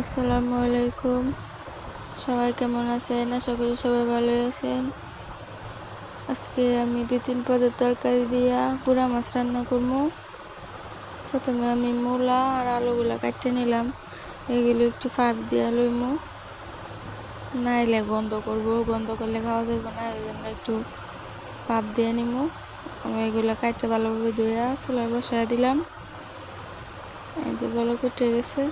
আসসালামু আলাইকুম। সবাই কেমন আছেন? আশা করি সবাই ভালো আছেন। আজকে আমি দু তিন পদের তরকারি দিয়া গুঁড়া মাছ রান্না করব প্রথমে আমি মূলা আর আলুগুলা কাটতে নিলাম। এগুলো একটু ফাঁক দিয়া লইমু। নাইলে গন্ধ করব। গন্ধ করলে খাওয়া যাবে না, এই জন্য একটু পাপ দিয়ে নিমু। আমি এগুলো কাটতে ভালোভাবে ধুয়া চুলায় বসায় দিলাম। এই যে ভালো কেটে গেছে।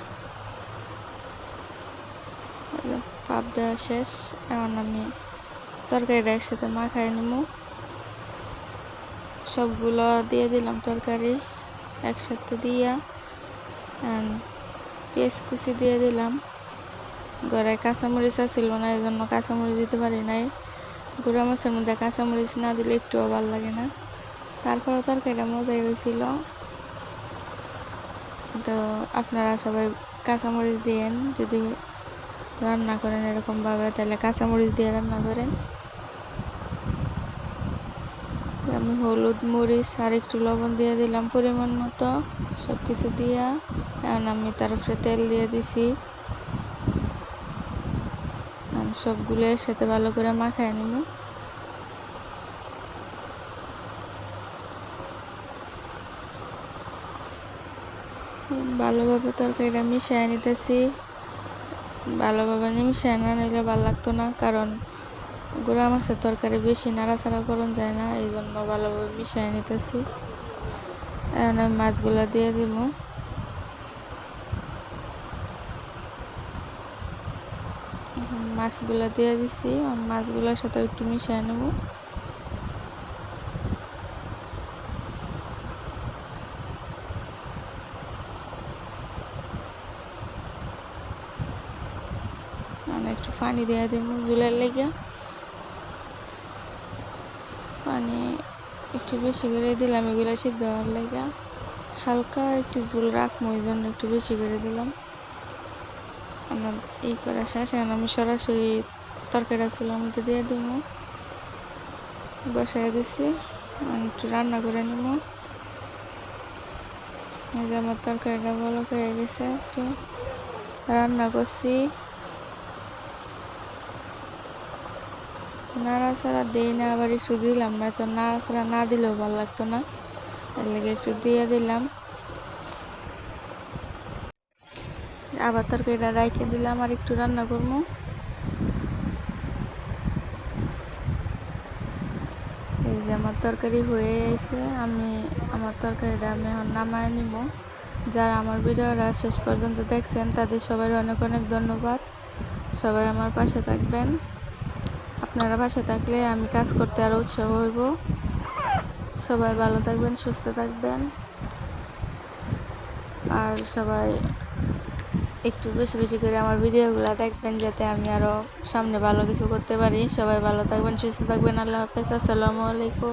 পাপ দেওয়া শেষ। এখন আমি তরকারিটা একসাথে মাখাই নেব সবগুলো দিয়ে দিলাম তরকারি একসাথে দিয়া। পেঁয়াজ কুচি দিয়ে দিলাম। ঘরে কাঁচামরিচ আছিল না এই জন্য কাঁচামরিচ দিতে পারি নাই। গুঁড়া মাছের মধ্যে কাঁচামরিচ না দিলে একটুও ভালো লাগে না। তারপরে তরকারিটা মজাই হয়েছিল। তো আপনারা সবাই কাঁচামরিচ দিয়েন, যদি রান্না করেন এরকমভাবে। তাহলে কাঁচামরিচ দিয়ে রান্না করেন। আমি হলুদ মরিচ আর একটু লবণ দিয়ে দিলাম পরিমাণ মতো। সব কিছু দিয়া এখন আমি তার উপরে তেল দিয়ে দিছি। সবগুলো একসাথে ভালো করে মাখায় নিব। ভালোভাবে তরকারিটা মিশিয়ে নিতেছি। ভালোভাবে মিশিয়ে না নিলে ভালো লাগতো না, কারণ গুঁড়া মাছের তরকারি বেশি নাড়াচাড়া করুন যায় না এই জন্য ভালোভাবে মিশিয়ে নিতেছি। এখন আমি মাছগুলো দিয়ে দিব। মাছগুলো দিয়ে দিছি মাছগুলোর সাথে একটু মিশিয়ে নেব। একটু পানি দিয়ে দিব জুলের লেগে। পানি একটু বেশি করে দিলাম, এগুলো সিদ্ধ হওয়ার লেগে। হালকা একটু জুল রাখব ওই জন্য একটু বেশি করে দিলাম। আমার এই করা শেষ এখন আমি সরাসরি তরকারিটা চুলার মধ্যে দিয়ে দিব। বসাই দিছি একটু রান্না করে নিব। আমার তরকারিটা ভালো হয়ে গেছে, একটু রান্না করছি। নাড়াচাড়া দিই না, আবার একটু দিলাম, না তো নাড়াচাড়া না দিলেও ভালো লাগতো না। তার লেগে একটু দিয়ে দিলাম। আবার তরকারিটা রাইখে দিলাম আর একটু রান্না করব। এই যে আমার তরকারি হয়ে গেছে, আমি আমার তরকারিটা আমি এখন নামায় নিব। যারা আমার ভিডিওটা শেষ পর্যন্ত দেখছেন, তাদের সবাই অনেক অনেক ধন্যবাদ। সবাই আমার পাশে থাকবেন। আপনারা বাসা থাকলে আমি কাজ করতে আরও উৎসাহ হইব। সবাই ভালো থাকবেন, সুস্থ থাকবেন। আর সবাই একটু বেশি বেশি করে আমার ভিডিওগুলো দেখবেন যাতে আমি আরও সামনে ভালো কিছু করতে পারি। সবাই ভালো থাকবেন, সুস্থ থাকবেন। আল্লাহ হাফেজ। আসসালামু আলাইকুম।